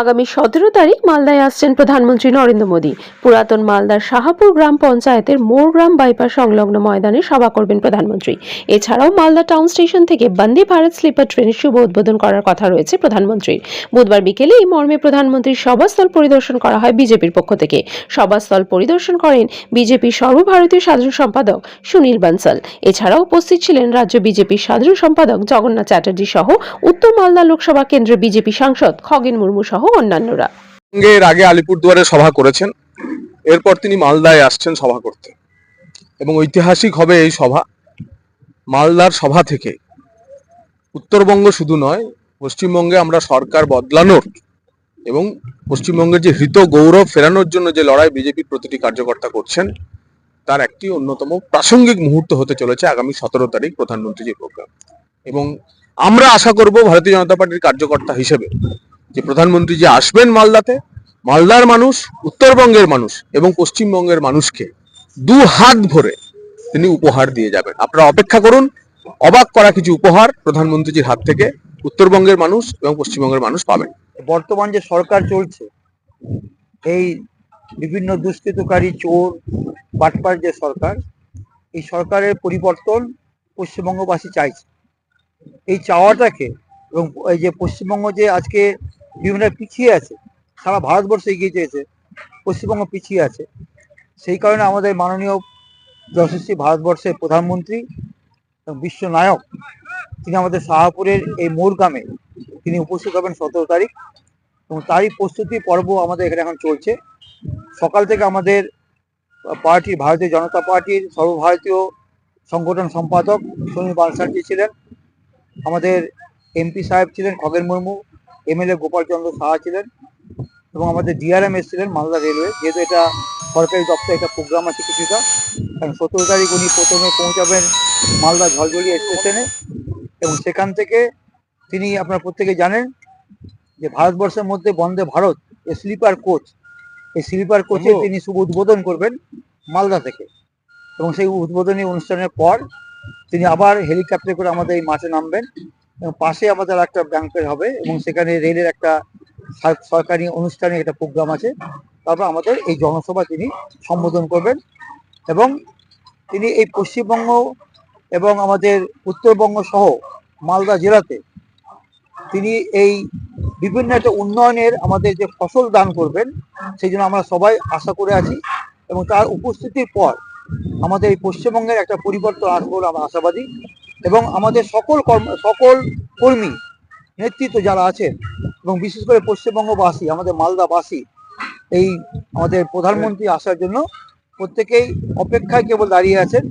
আগামী সতেরো তারিখ মালদায় আসছেন প্রধানমন্ত্রী নরেন্দ্র মোদী। পুরাতন মালদার শাহাপুর গ্রাম পঞ্চায়েতের মোরগ্রাম বাইপাস সংলগ্ন ময়দানে সভা করবেন প্রধানমন্ত্রী। এছাড়াও মালদা টাউন স্টেশন থেকে বন্দে ভারত স্লিপার ট্রেনের শুভ উদ্বোধন করার কথা রয়েছে প্রধানমন্ত্রীর। বুধবার বিকেলে এই মর্মে প্রধানমন্ত্রীর সভাস্থল পরিদর্শন করা হয় বিজেপির পক্ষ থেকে। সভাস্থল পরিদর্শন করেন বিজেপির সর্বভারতীয় সাধারণ সম্পাদক সুনীল বানসাল। এছাড়াও উপস্থিত ছিলেন রাজ্য বিজেপির সাধারণ সম্পাদক জগন্নাথ চ্যাটার্জি সহ উত্তর মালদা লোকসভা কেন্দ্রের বিজেপি সাংসদ খগেন মুর্মু সহ অন্যান্যরা। এর আগে আলিপুরদুয়ারে সভা করেছেন। এরপর তিনি মালদায় আসছেন সভা করতে। এবং ঐতিহাসিক হবে এই সভা। মালদার সভা থেকে উত্তরবঙ্গ শুধু নয়, পশ্চিমবঙ্গে আমরা সরকার বদলানোর এবং পশ্চিমবঙ্গের যে হৃত গৌরব ফেরানোর জন্য যে লড়াই বিজেপির প্রতিটি কার্যকর্তা করছেন, তার একটি অন্যতম প্রাসঙ্গিক মুহূর্ত হতে চলেছে আগামী সতেরো তারিখ প্রধানমন্ত্রীজির প্রোগ্রাম। এবং আমরা আশা করব ভারতীয় জনতা পার্টির কার্যকর্তা হিসেবে যে প্রধানমন্ত্রী যে আসবেন মালদাতে, মালদার মানুষ, উত্তরবঙ্গের মানুষ এবং পশ্চিমবঙ্গের মানুষকে দু হাত ভরে তিনি উপহার দিয়ে যাবেন। আপনারা অপেক্ষা করুন, অবাক করা কিছু উপহার প্রধানমন্ত্রীজির হাত থেকে উত্তরবঙ্গের মানুষ এবং পশ্চিমবঙ্গের মানুষ পাবেন। বর্তমান যে সরকার চলছে, এই বিভিন্ন দুষ্কৃতকারী চোর, বাটপার যে সরকার, এই সরকারের পরিবর্তন পশ্চিমবঙ্গবাসী চাইছে। এই চাওয়াটাকে এবং এই যে পশ্চিমবঙ্গ যে আজকে বিভিন্ন পিছিয়ে আছে। সারা ভারতবর্ষ এগিয়ে চেয়েছে পশ্চিমবঙ্গ পিছিয়ে আছে। সেই কারণে আমাদের মাননীয় যশস্বী ভারতবর্ষের প্রধানমন্ত্রী এবং বিশ্ব নায়ক তিনি আমাদের শাহপুরের এই মোরগ্রামে তিনি উপস্থিত হবেন সতেরো তারিখ এবং তারই প্রস্তুতি পর্ব আমাদের এখানে এখন চলছে। সকাল থেকে আমাদের পার্টি, ভারতীয় জনতা পার্টির সর্বভারতীয় সংগঠন সম্পাদক সুনীল বালসারজি ছিলেন। আমাদের এমপি সাহেব ছিলেন খগেন মুর্মু। এমএলএ গোপালচন্দ্র সাহা ছিলেন এবং আমাদের ডিআরএম এসেছিলেন মালদা রেলওয়ে। যেহেতু এটা সরকারি দপ্তরে একটা প্রোগ্রাম আছে কিছুটা। কারণ সতেরো তারিখ উনি প্রথমে পৌঁছাবেন মালদা ঝলঝলি স্টেশনে এবং সেখান থেকে তিনি আপনার প্রত্যেকে জানেন যে ভারতবর্ষের মধ্যে বন্দে ভারত এই স্লিপার কোচ এই স্লিপার কোচে তিনি শুভ উদ্বোধন করবেন মালদা থেকে। এবং সেই উদ্বোধনী অনুষ্ঠানের পর তিনি আবার হেলিকপ্টারে করে আমাদের এই মাঠে নামবেন। পাশে আমাদের একটা ব্যাংকের হবে এবং সেখানে রেলের একটা সরকারি অনুষ্ঠানে একটা প্রোগ্রাম আছে। তারপর আমাদের এই জনসভা তিনি সম্বোধন করবেন এবং তিনি এই পশ্চিমবঙ্গ এবং আমাদের উত্তরবঙ্গ সহ মালদা জেলাতে তিনি এই বিভিন্ন একটা উন্নয়নের আমাদের যে ফসল দান করবেন, সেই জন্য আমরা সবাই আশা করে আছি এবং তার উপস্থিতির পর আমাদের এই পশ্চিমবঙ্গের একটা পরিবর্তন আসবে আমরা আশাবাদী। এবং আমাদের সকল কর্ম, সকল কর্মী, নেতৃত্ব যারা আছেন এবং বিশেষ করে পশ্চিমবঙ্গবাসী, আমাদের মালদাবাসী, এই আমাদের প্রধানমন্ত্রী আসার জন্য প্রত্যেকেই অপেক্ষায় কেবল দাঁড়িয়ে আছেন।